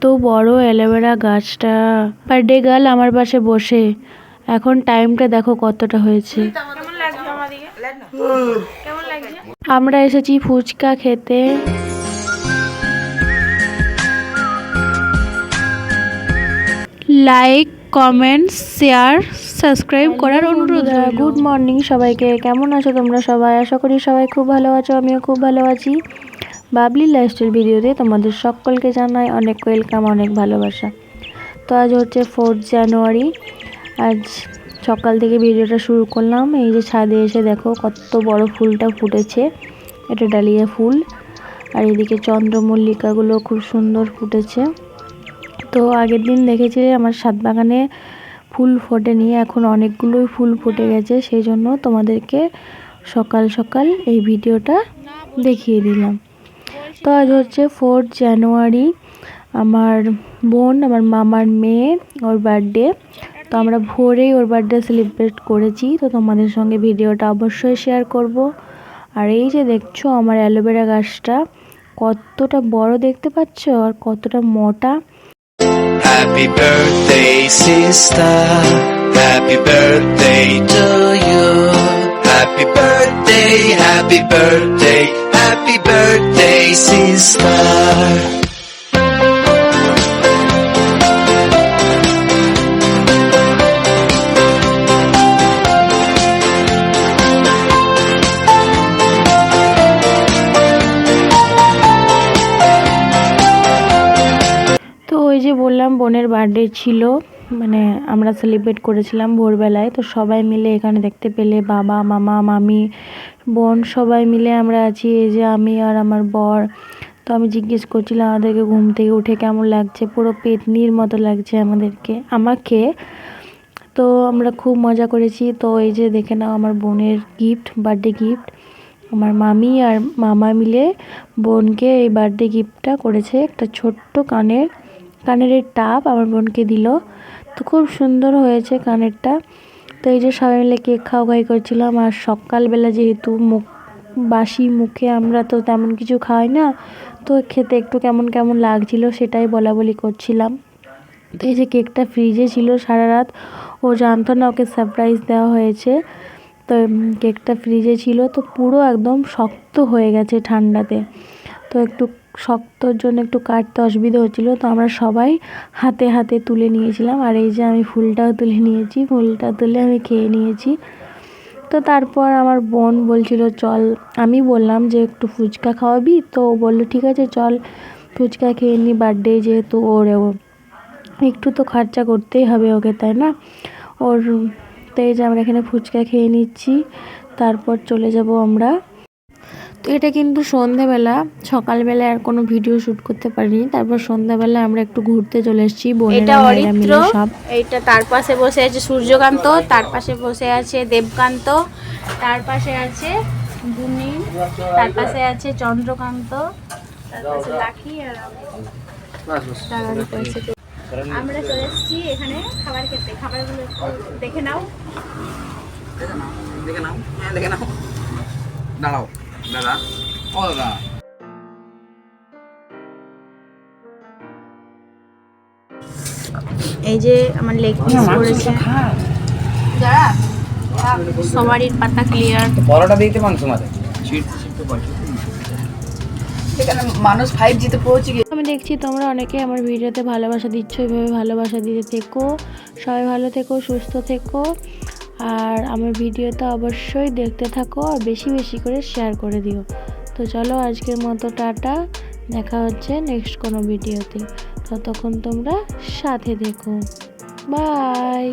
কত বড় অ্যালোভেরা গাছটা। বার্থডে গার্ল আমার পাশে বসে। এখন টাইমটা দেখো কতটা হয়েছে। আমরা এসেছি ফুচকা খেতে। লাইক কমেন্ট শেয়ার সাবস্ক্রাইব করার অনুরোধ গুড মর্নিং সবাইকে। কেমন আছো তোমরা সবাই? আশা করি সবাই খুব ভালো আছো আমিও খুব ভালো আছি। বাবলি লাইফস্টাইল ভিডিওতে তোমাদের সকলকে জানাই অনেক ওয়েলকাম, অনেক ভালোবাসা। তো আজ হচ্ছে ফোর্থ জানুয়ারি আজ সকাল থেকে ভিডিওটা শুরু করলাম। এই যে ছাদে এসে দেখো কত বড় ফুলটা ফুটেছে। এটা ডালিয়া ফুল। আর এদিকে চন্দ্রমল্লিকাগুলো খুব সুন্দর ফুটেছে। তো আগের দিন দেখেছি আমার সাত বাগানে ফুল ফোটেনি, এখন অনেকগুলোই ফুল ফুটে গেছে। সেই জন্য তোমাদেরকে সকাল সকাল এই ভিডিওটা দেখিয়ে দিলাম। তো আজ হচ্ছে ফোর্থ জানুয়ারি আমার বোন আমার মামার মেয়ে ওর বার্থডে তো আমরা ভোরেই ওর বার্থডে সেলিব্রেট করেছি তো তোমাদের সঙ্গে ভিডিওটা অবশ্যই শেয়ার করব আর এই যে দেখছ আমার অ্যালোভেরা গাছটা কতটা বড় দেখতে পাচ্ছ আর কতটা মোটা Happy birthday, sister. Happy birthday to you. Happy birthday, happy birthday, sister. তো ওই যে বললাম বোনের বার্থডে ছিল মানে আমরা সেলিব্রেট করেছিলাম ভোরবেলায়, তো সবাই মিলে এখানে দেখতে পেলে বাবা, মামা, মামি, বোন সবাই মিলে আমরা আছি, এই যে আমি আর আমার বর। তো আমি জিজ্ঞেস করছিলাম আমাদেরকে ঘুম থেকে উঠে কেমন লাগছে? পুরো পেতনির মতো লাগছে আমাদেরকে, আমাকে। তো আমরা খুব মজা করেছি। তো এই যে দেখে নাও আমার বোনের গিফট বার্থডে গিফট আমার মামি আর মামা মিলে বোনকে এই বার্থডে গিফটটা করেছে একটা ছোট্ট কানের কানের টাপ আমার বোনকে দিল। তো খুব সুন্দর হয়েছে কানেরটা। তো এই যে সবাই মিলে কেক খাওয়া খাই করছিলাম আর সকালবেলা যেহেতু মুখ, বাসি মুখে আমরা তো তেমন কিছু খাই না, তো খেতে একটু কেমন কেমন লাগছিল সেটাই বলা বলি করছিলাম। তো এই যে কেকটা ফ্রিজে ছিল সারা রাত, ও জানতো না ওকে সারপ্রাইজ দেওয়া হয়েছে। তো কেকটা ফ্রিজে ছিল। তো পুরো একদম শক্ত হয়ে গেছে ঠান্ডাতে। তো একটু শক্তর জন্য একটু কাটতে অসুবিধা হচ্ছিল, তো আমরা সবাই হাতে হাতে তুলে নিয়েছিলাম। আর এই যে আমি ফুলটাও তুলে নিয়েছি, ফুলটা তুলে আমি খেয়ে নিয়েছি। তো তারপর আমার বোন বলছিল, চল। আমি বললাম যে, একটু ফুচকা খাওয়াবি? তো ও বলল, ঠিক আছে, চল। ফুচকা খেয়ে নি, বার্থডে যেহেতু ওর একটু তো খরচা করতেই হবে ওকে, তাই না? ওর, তো এই যে আমরা এখানে ফুচকা খেয়ে নিচ্ছি। তারপর চলে যাব আমরা এটা কিন্তু সন্ধেবেলা সকালবেলা আর কোনো ভিডিও শ্যুট করতে পারিনি। তারপর সন্ধ্যাবেলা আমরা একটু ঘুরতে চলে এসেছি এটা অরিত্র সব। এইটা তার পাশে বসে আছে সূর্যকান্ত তার পাশে বসে আছে দেবকান্ত তার পাশে আছে বুনি তার পাশে আছে চন্দ্রকান্ত তার পাশে লাকি আর। আমরা চলে এসেছি এখানে খাবার খেতে। খাবারগুলো একটু দেখে নাও। দেখে নাও। হ্যাঁ দেখে নাও। দাঁড়াও। দাদা? ও দাদা। এই যে আমার লেগ পিস করেছে সবারই পাতা ক্লিয়ার বড়টা দিতে মাংস মাঝে। মানুষ ফাইভ জিতে পৌঁছে গিয়ে আমি দেখছি তোমরা অনেকে আমার ভিডিওতে ভালোবাসা দিচ্ছ এইভাবে ভালোবাসা দিতে থেকো। সবাই ভালো থেকো সুস্থ থেকো। আর আমার ভিডিওটা অবশ্যই দেখতে থাকো আর বেশি বেশি করে শেয়ার করে দিও। তো চলো আজকের মতো টাটা, দেখা হচ্ছে নেক্সট কোনো ভিডিওতে। ততক্ষণ তোমরা সাথে দেখো। বাই